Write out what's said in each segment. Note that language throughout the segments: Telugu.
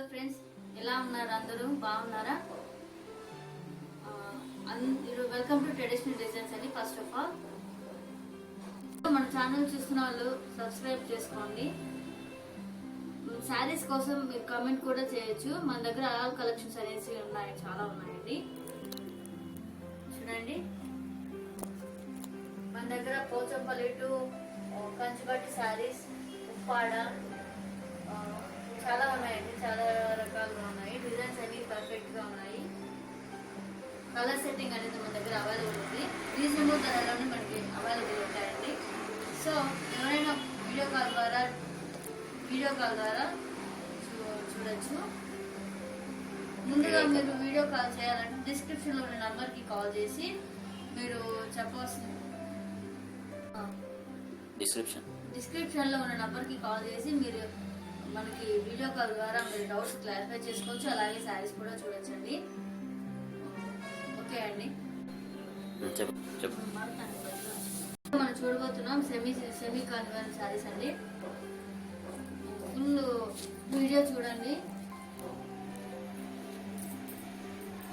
హలో ఫ్రెండ్స్ ఎలా ఉన్నారు అందరూ? బాగున్నారా? వెల్కమ్ టు ట్రెడిషనల్ డిజైన్స్ అండి ఫస్ట్ ఆఫ్ ఆల్. మన ఛానల్ చూస్తున్న వాళ్ళు సబ్స్క్రైబ్ చేసుకోండి. శారీస్ కోసం మీరు కమెంట్ కూడా చేయొచ్చు. మన దగ్గర ఆల్ కలెక్షన్స్ అనేసి ఉన్నాయి చాలా ఉన్నాయండి. చూడండి. మన దగ్గర పోచంపల్లి టు కంచుబట్టి శారీస్ ఉప్పాడ కలర్ సెట్టింగ్ అనేది మన దగ్గర అవైలబుల్ ఉంది. రీజనబుల్ ధరలోనే మనకి అవైలబుల్ ఉంటాయండి. సో ఎవరైనా వీడియో కాల్ ద్వారా వీడియో కాల్ ద్వారా చూడొచ్చు. ముందుగా మీరు వీడియో కాల్ చేయాలంటే డిస్క్రిప్షన్లో ఉన్న నంబర్కి కాల్ చేసి మీరు చెప్పవలసిన డిస్క్రిప్షన్ డిస్క్రిప్షన్లో ఉన్న నంబర్కి కాల్ చేసి మీరు మనకి వీడియో కాల్ ద్వారా మీరు డౌట్స్ క్లారిఫై చేసుకోవచ్చు. అలాగే శారీస్ కూడా చూడొచ్చండి. ఓకే అండి మనం చూడబోతున్నాం సెమీ సెమీ కాన్వెన్ శారీస్ అండి. ఫుల్ వీడియో చూడండి.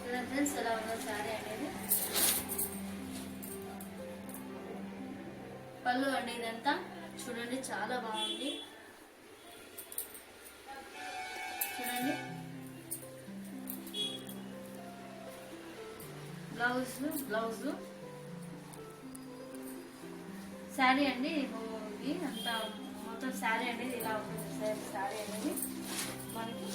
చూడండి ఫ్రెండ్స్ ఎలా ఉందో శారీ అనేది. పళ్ళు అండి ఇదంతా. చూడండి చాలా బాగుంది. చూడండి. Blouse blouse. శారీ అండి ఇది అంతా మొత్తం శారీ అనేది ఇలా ఉంటుంది సార్ శారీ అనేది మనకి.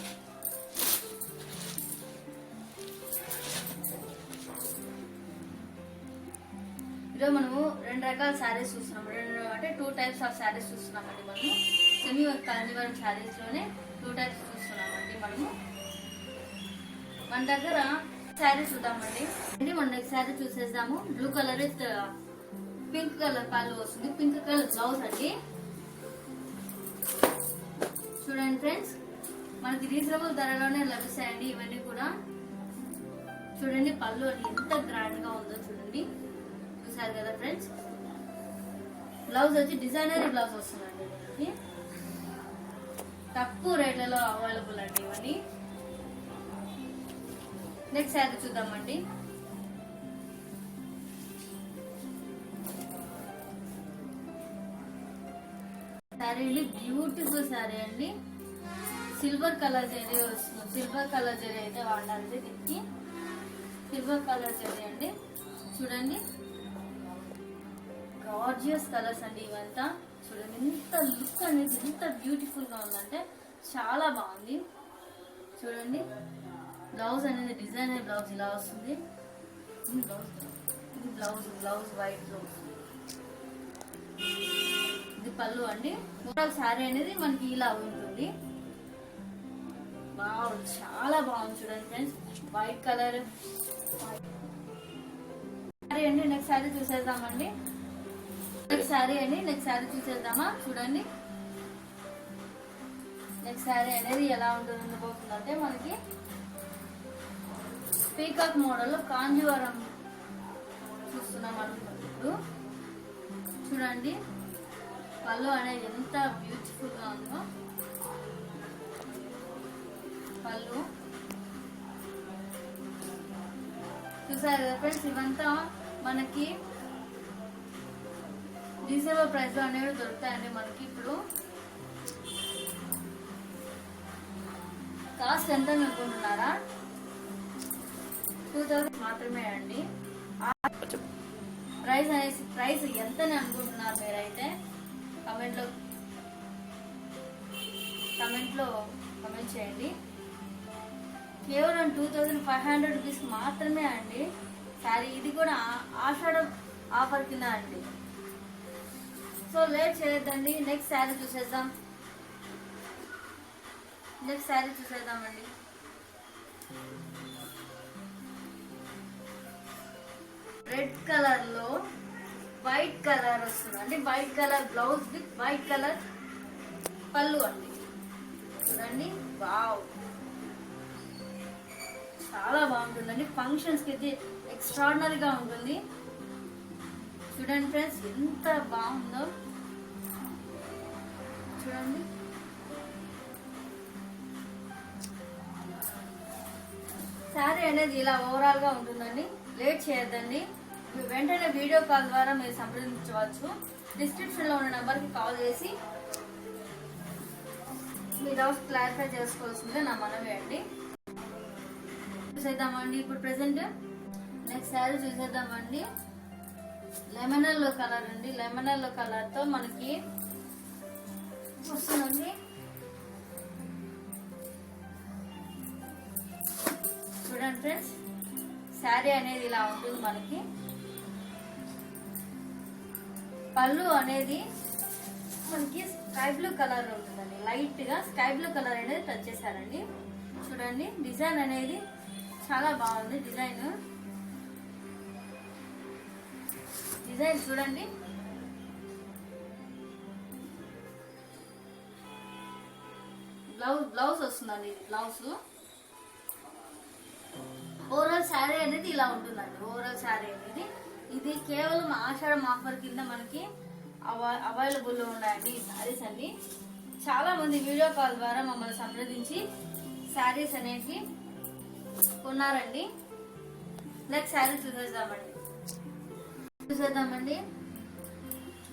ఈరోజు మనము రెండు రకాల శారీస్ చూస్తున్నాం రెండు అంటే టూ టైప్స్ ఆఫ్ శారీస్ చూస్తున్నామండి మనము. సెమీ వర్క్ కాంజీవరం శారీస్లోనే టూ టైప్స్ చూస్తున్నామండి మనము. మన దగ్గర శారీ చూద్దామండి. అంటే మొన్న శారీ చూసేద్దాము. Blue colour with pink colour పళ్ళు వస్తుంది. పింక్ కలర్ బ్లౌజ్ అండి. చూడండి ఫ్రెండ్స్ మనకి రీజనబుల్ ధరలోనే లభిస్తాయండి ఇవన్నీ కూడా. చూడండి పళ్ళు ఎంత గ్రాండ్గా ఉందో చూడండి. చూసారు కదా ఫ్రెండ్స్ బ్లౌజ్ వచ్చి డిజైనర్ బ్లౌజ్ వస్తుందండి. తక్కువ రేట్లలో అవైలబుల్ అండి ఇవన్నీ. నెక్స్ట్ శారీ చూద్దామండి. శారీ అండి బ్యూటిఫుల్ శారీ అండి. సిల్వర్ కలర్ జరీ వస్తుంది. సిల్వర్ కలర్ జరీ అయితే వాడాలి దీనికి. సిల్వర్ కలర్ జరీ అండి. చూడండి. గార్జియస్ కలర్స్ అండి ఇవంతా. చూడండి ఎంత లుక్ అనేది ఎంత బ్యూటిఫుల్గా ఉందంటే చాలా బాగుంది. చూడండి. బ్లౌజ్ అనేది డిజైనర్ బ్లౌజ్ ఇలా వస్తుంది. బ్లౌజ్. ఇది బ్లౌజ్ బ్లౌజ్ వైట్ బ్లౌజ్. ఇది పళ్ళు అండి. ఓవరాల్ శారీ అనేది మనకి ఇలా ఉంటుంది. బాగుంది చాలా బాగుంది చూడండి ఫ్రెండ్స్. White colour. శారీ అండి నెక్స్ట్ శారీ చూసేద్దామండి. నెక్స్ట్ శారీ అండి నెక్స్ట్ శారీ చూసేద్దామా? చూడండి. నెక్స్ట్ శారీ అనేది ఎలా ఉంటుంది పోతుందంటే మనకి పీకాక్ మోడల్ కాంజీవరం చూస్తున్నాం అనుకుంటున్నాం ఇప్పుడు చూడండి పళ్ళు అనేది ఎంత బ్యూటిఫుల్గా ఉందో. పళ్ళు చూసారు కదా ఫ్రెండ్స్ ఇవంతా మనకి రీజనబుల్ ప్రైస్లో అనేవి దొరుకుతాయండి మనకి ఇప్పుడు. కాస్ట్ ఎంత అనుకుంటున్నారా? టూ థౌసండ్ మాత్రమే అండి. ప్రైస్ అనేసి ప్రైస్ ఎంతని అనుకుంటున్నారు మీరైతే? కమెంట్లో కమెంట్లో కమెంట్ చేయండి. కేవలం two thousand five hundred rupees మాత్రమే అండి. సారీ ఇది కూడా ఆ- ఆషాఢ ఆఫర్ కింద అండి. సో లేట్ చేయొద్దండి. నెక్స్ట్ శారీ చూసేద్దాం. నెక్స్ట్ శారీ చూసేద్దామండి. రెడ్ కలర్లో వైట్ కలర్ వస్తుంది. White colour blouse with white colour పళ్ళు అండి. చూడండి. వావ్. చాలా బాగుంటుందండి. ఫంక్షన్స్కి అయితే ఎక్స్ట్రాడినరీ గా ఉంటుంది. చూడండి ఫ్రెండ్స్ ఎంత బాగుందో. చూడండి. శారీ అనేది ఇలా ఓవరాల్గా ఉంటుందండి. లేట్ చేయొద్దండి. వెంటనే వీడియో కాల్ ద్వారా మీరు సంప్రదించవచ్చు. డిస్క్రిప్షన్లో ఉన్న నెంబర్కి కాల్ చేసి మీ డౌట్స్ క్లారిఫై చేసుకోవాల్సిందే నా మనవి అండి. చూసేద్దామండి. ఇప్పుడు ప్రెసెంట్ నెక్స్ట్ శారీ చూసేద్దామండి. లెమన్ ఎల్లో కలర్ అండి. లెమన్ ఎల్లో కలర్తో మనకి వస్తుందండి. చూడండి ఫ్రెండ్స్ శారీ అనేది ఇలా ఉంటుంది మనకి. పళ్ళు అనేది మనకి స్కై బ్లూ కలర్ ఉంటుందండి. లైట్గా స్కై బ్లూ కలర్ అనేది టచ్ చేశారండి. చూడండి డిజైన్ అనేది చాలా బాగుంది. డిజైన్. డిజైన్ చూడండి. బ్లౌజ్ బ్లౌజ్ వస్తుందండి బ్లౌజ్. ఓవరాల్ శారీ అనేది ఇలా ఉంటుందండి. ఓవరాల్ శారీ అనేది ఇది కేవలం ఆషాఢం ఆఫర్ కింద మనకి అవైలబుల్ ఉన్నాయండి ఈ శారీస్ అన్ని. చాలా మంది వీడియో కాల్ ద్వారా మమ్మల్ని సంప్రదించి శారీస్ అనేవి కొన్నారండి. నెక్స్ట్ శారీ చూసేద్దామండి. చూసేద్దామండి.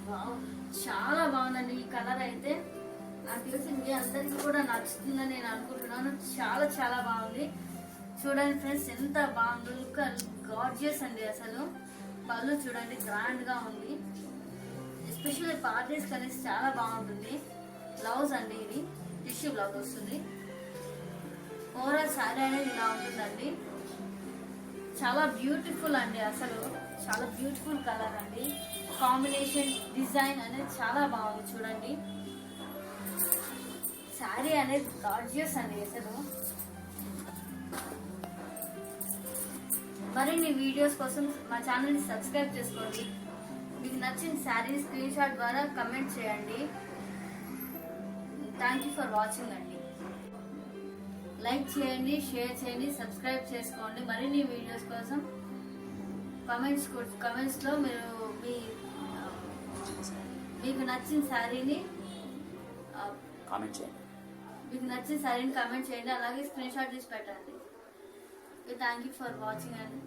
వావ్, చాలా బాగుందండి ఈ కలర్ అయితే. నాకు తెలిసి మీ అందరికి కూడా నచ్చుతుందని నేను అనుకుంటున్నాను. చాలా చాలా బాగుంది. చూడండి ఫ్రెండ్స్ ఎంత బాగుంది. లుక్ గార్జియస్ అండి అసలు. పళ్ళు చూడండి గ్రాండ్గా ఉంది. ఎస్పెషల్లీ పార్టీస్ కలిసి చాలా బాగుంటుంది. బ్లౌజ్ అండి ఇది. టిష్యూ బ్లౌజ్ వస్తుంది. ఓవరాల్ శారీ అనేది ఇలా ఉంటుందండి. చాలా బ్యూటిఫుల్ అండి అసలు. చాలా బ్యూటిఫుల్ కలర్ అండి. కాంబినేషన్ డిజైన్ అనేది చాలా బాగుంది చూడండి. శారీ అనేది గార్జియస్ అండి అసలు. మరిన్ని వీడియోస్ కోసం మా ఛానల్ని సబ్స్క్రైబ్ చేసుకోండి. మీకు నచ్చిన శారీ స్క్రీన్ షాట్ ద్వారా కమెంట్ చేయండి. థ్యాంక్ యూ ఫర్ వాచింగ్ అండి. లైక్ చేయండి షేర్ చేయండి సబ్స్క్రైబ్ చేసుకోండి. మరిన్ని వీడియోస్ కోసం కమెంట్స్ కమెంట్స్లో మీరు మీ మీకు నచ్చిన శారీని కామెంట్ చేయండి. మీకు నచ్చిన శారీని కమెంట్ చేయండి. అలాగే స్క్రీన్ షాట్ తీసి పెట్టండి. థ్యాంక్ యూ ఫర్ వాచింగ్ అండి